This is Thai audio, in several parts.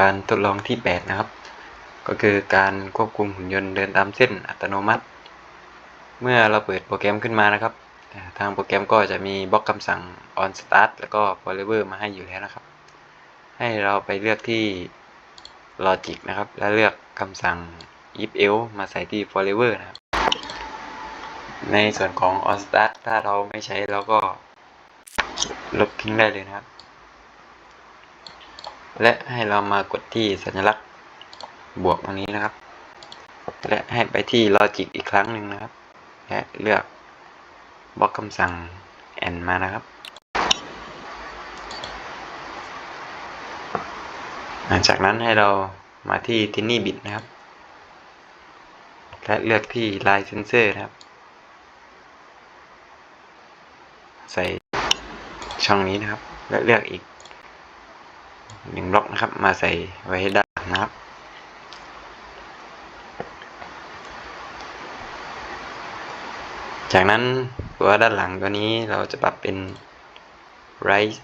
การทดลองที่ 8 นะครับ ก็คือการควบคุมหุ่นยนต์เดินตามเส้นอัตโนมัติ เมื่อเราเปิดโปรแกรมขึ้นมานะครับ ทางโปรแกรมก็จะมีบล็อกคำสั่ง on start แล้วก็ forever มาให้อยู่แล้วนะครับ ให้เราไปเลือกที่ logic นะครับ แล้วเลือกคำสั่ง if else มาใส่ที่ forever นะครับ ในส่วนของ on start ถ้าเราไม่ใช้เราก็ลบทิ้งได้เลยนะครับ และให้เรามากดที่สัญลักษณ์บวกตรงนี้นะครับ และให้ไปที่ logic อีกครั้งหนึ่งนะครับ และเลือกบล็อกคำสั่ง and มานะครับหลังจากนั้นให้เรามาที่ tiny bit นะครับ และเลือกที่ line sensor นะครับ ใส่ช่องนี้นะครับ และเลือกอีก หนึ่งบล็อกนะครับ มาใส่ไว้ด้านหลังนะครับ จากนั้นตัวด้านหลังตัวนี้เราจะปรับเป็น right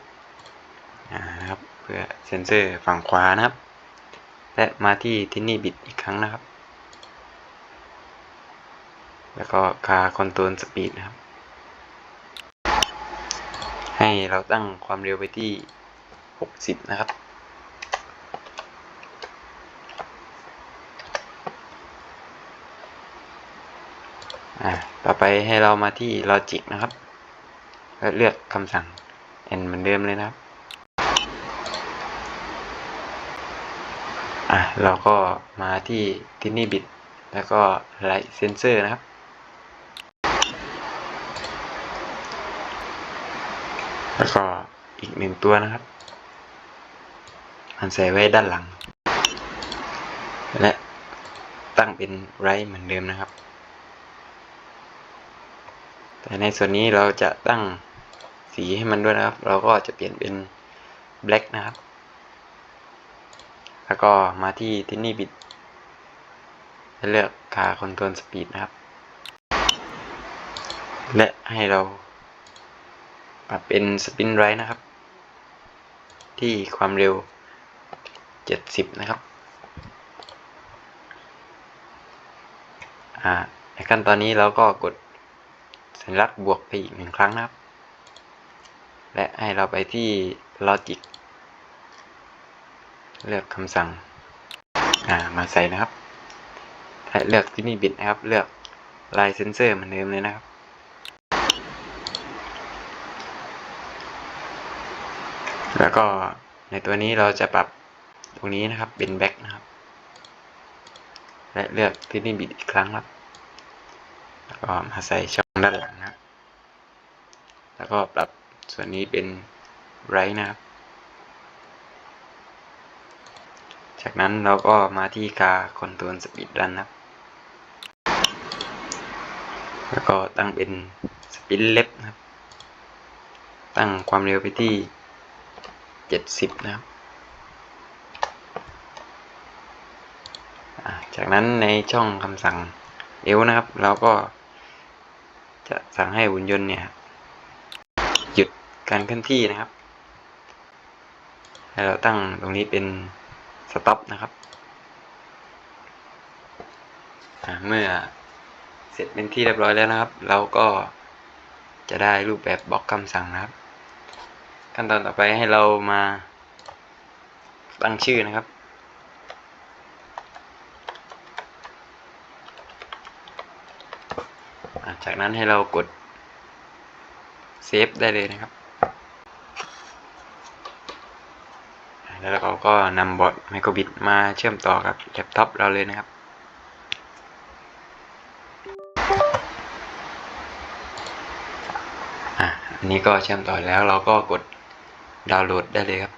นะครับเพื่อเซนเซอร์ฝั่งขวานะครับ และมาที่ที่นี่บิดอีกครั้งนะครับ แล้วก็คาคอนโทรลสปีดนะครับ ให้เราตั้งความเร็วไปที่ 60 นะครับ อ่าต่อไปให้เรามาที่ logic นะครับแล้วเลือกคำสั่ง n เหมือนเดิมเลยนะครับอะเราก็มาที่ tiny bit แล้วก็ light sensor นะครับ แล้วก็อีกหนึ่งตัวนะครับ มันใส่ไว้ด้านหลัง และตั้งเป็น right เหมือนเดิมนะครับ แต่ในส่วนนี้เราจะตั้งสีให้มันด้วยนะครับ เราก็จะเปลี่ยนเป็น black นะครับ แล้วก็มาที่ tiny bit และเลือกคา control speed นะครับ และให้เราปรับเป็น spin right นะครับ ที่ความเร็ว 70 นะครับอ่าในขั้นตอนนี้เราก็กด สัญลักษณ์บวกไปอีกหนึ่งครั้งนะครับ และให้เราไปที่ logic เลือกคำสั่งามาใส่นะครับเลือกที่นี่บิดนะครับ เลือก line sensor เหมือนเดิมเลยนะครับ แล้วก็ในตัวนี้เราจะปรับตรงนี้นะครับเป็น back นะครับ และเลือกที่นี่บิดอีกครั้งครับแล้วก็มาใส่ช่อง แล้วก็ปรับส่วนนี้เป็น right นะครับ จากนั้นเราก็มาที่คา control speed run นะครับ แล้วก็ตั้งเป็น spin left นะครับ ตั้งความเร็วไปที่ 70 นะครับจากนั้นในช่องคำสั่ง L นะครับ เราก็จะสั่งให้หุ่นยนต์เนี่ย การเคลื่อนที่นะครับให้เราตั้งตรงนี้เป็น stop นะครับ เมื่อเสร็จเป็นที่เรียบร้อยแล้วนะครับ เราก็จะได้รูปแบบบล็อกคำสั่งนะครับ ขั้นตอนต่อไปให้เรามาตั้งชื่อนะครับ จากนั้นให้เรากดเซฟได้เลยนะครับ แล้วเราก็นำบอร์ดไมโครบิตมาเชื่อมต่อกับแล็ปท็อปเราเลยนะครับ อะอันนี้ก็เชื่อมต่อแล้วเราก็กดดาวน์โหลดได้เลยครับ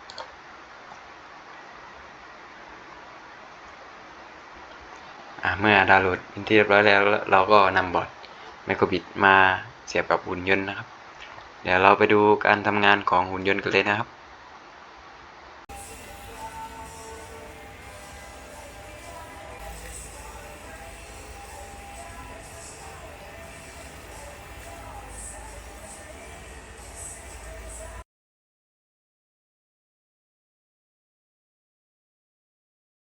อะเมื่อดาวน์โหลดเป็นที่เรียบร้อยแล้ว เราก็นำบอร์ดไมโครบิตมาเสียบกับหุ่นยนต์นะครับ เดี๋ยวเราไปดูการทำงานของหุ่นยนต์กันเลยนะครับ